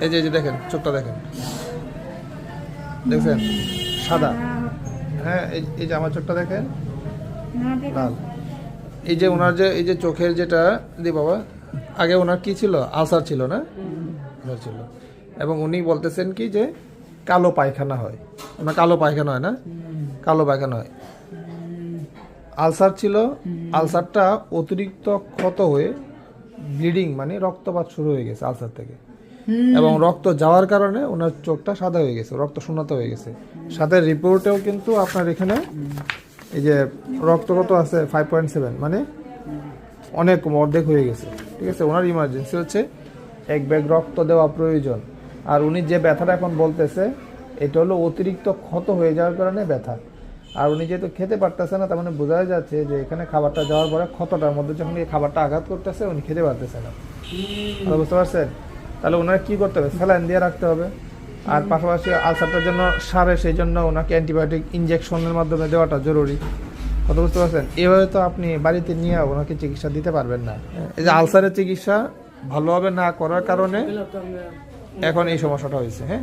এই যে এই যে দেখেন চোখটা দেখেন। দেখছেন? সাদা। হ্যাঁ এই যে আমার চোখটা দেখেন? লাল। এই যে ওনার যে এই যে চোখের যেটা দি বাবা আগে ওনার কি ছিল? আলসার ছিল না? আলসার ছিল। এবং উনি বলতেছেন কি যে কালো পায়খানা হয়। ওনার কালো পায়খানা হয় না? কালো পায়খানা হয়। আলসার ছিল। আলসারটা অতিরিক্ত ক্ষত হয়ে ব্লিডিং মানে রক্তপাত শুরু হয়ে গেছে আলসার থেকে। এবং রক্ত যাওয়ার কারণে ওনার চোখটা সাদা হয়ে গেছে, রক্ত শূন্যতা হয়ে গেছে। সাথে রিপোর্টেও কিন্তু আপনার এখানে এই যে রক্ত কত আছে ফাইভ পয়েন্ট সেভেন মানে অনেক অর্ধেক হয়ে গেছে। ঠিক আছে, ওনার ইমার্জেন্সি হচ্ছে এক ব্যাগ রক্ত দেওয়া প্রয়োজন। আর উনি যে ব্যথাটা এখন বলতেছে, এটা হলো অতিরিক্ত ক্ষত হয়ে যাওয়ার কারণে ব্যথা। আর উনি যেহেতু খেতে পারতেছে না, তার মানে বোঝা যাচ্ছে যে এখানে খাবারটা যাওয়ার পরে ক্ষতটার মধ্যে যখন এই খাবারটা আঘাত করতেছে, উনি খেতে পারতেছে না। বুঝতে পারছেন? তাহলে ওনারা কী করতে হবে? স্যালাইন দিয়ে রাখতে হবে। আর পাশাপাশি আলসারটার জন্য সারে সেই জন্য ওনাকে অ্যান্টিবায়োটিক ইঞ্জেকশনের মাধ্যমে দেওয়াটা জরুরি। কথা বুঝতে পারছেন? এভাবে তো আপনি বাড়িতে নিয়ে ওনাকে চিকিৎসা দিতে পারবেন না। এই যে আলসারের চিকিৎসা ভালোভাবে না করার কারণে এখন এই সমস্যাটা হয়েছে হ্যাঁ?